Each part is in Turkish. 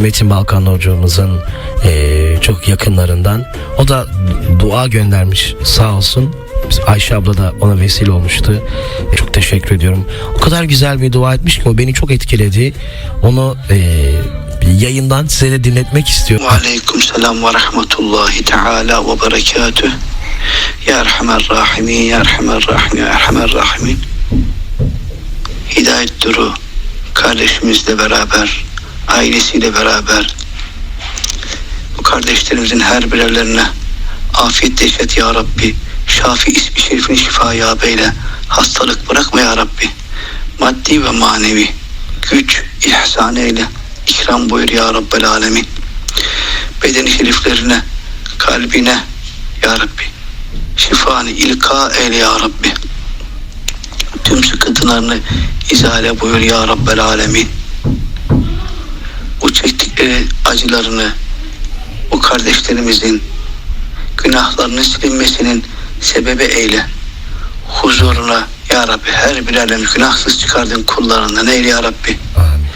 Metin Balkan hocamızın e, çok yakınlarından. O da dua göndermiş sağ olsun. Ayşe abla da ona vesile olmuştu. E, çok teşekkür ediyorum. O kadar güzel bir dua etmiş ki o beni çok etkiledi. Onu e, yayından size de dinletmek istiyorum. Aleyküm selam ve rahmetullahi teala ve berekatüh. Ya Erhamer Rahimin, Ya Erhamer Rahimin, Ya Erhamer Rahimin. Hidayet Duru kardeşimizle beraber, ailesiyle beraber bu kardeşlerimizin her birerlerine afiyet deşet Ya Rabbi. Şafi ismi şerifini şifa ya beyle. Hastalık bırakma Ya Rabbi. Maddi ve manevi güç ihsan eyle. İkram buyur Ya Rabbel Alemin. Bedeni şeriflerine, kalbine Ya Rabbi. Şifanı ilka eyle Ya Rabbi. Tüm sıkıntılarını izale buyur Ya Rabbel Alemin. Çektikleri acılarını bu kardeşlerimizin günahlarının silinmesinin sebebi eyle. Huzuruna Ya Rabbi her bir alem günahsız çıkardın kullarından eyle Ya Rabbi. Amin.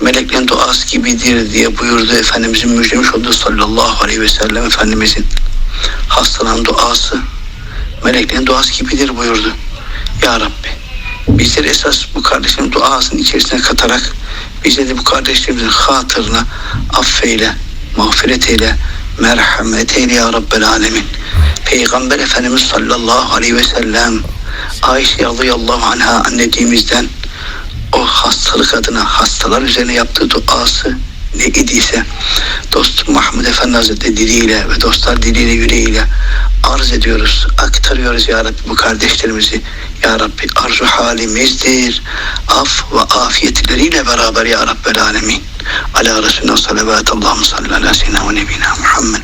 Meleklerin duası gibidir diye buyurdu Efendimizin müjdemiş olduğu sallallahu aleyhi ve sellem Efendimizin hastaların duası meleklerin duası gibidir buyurdu. Ya Rabbi bizleri esas bu kardeşlerin duasının içerisine katarak bize de bu kardeşlerimizin hatırına affeyle, mağfiret eyle, merhamet eyle ya Rabbel Alemin. Peygamber Efendimiz sallallahu aleyhi ve sellem Ayşe radıyallahu anha anneciğimizden o hastalık adına hastalar üzerine yaptığı duası ne idiyse Efendi Hazretleri diliyle ve dostlar diliyle yüreğiyle arz ediyoruz, aktarıyoruz ya Rabbi bu kardeşlerimizi. Ya Rabbi arzu halimizdir. Af ve afiyetleriyle beraber ya Rabbel Alemin. Ala Resulüne salavat Allahümme salli ala seyyidina ve nebina Muhammed.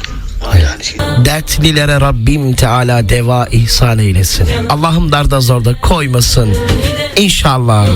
Dertlilere Rabbim Teala deva ihsan eylesin. Allah'ım darda zorda koymasın. İnşallah.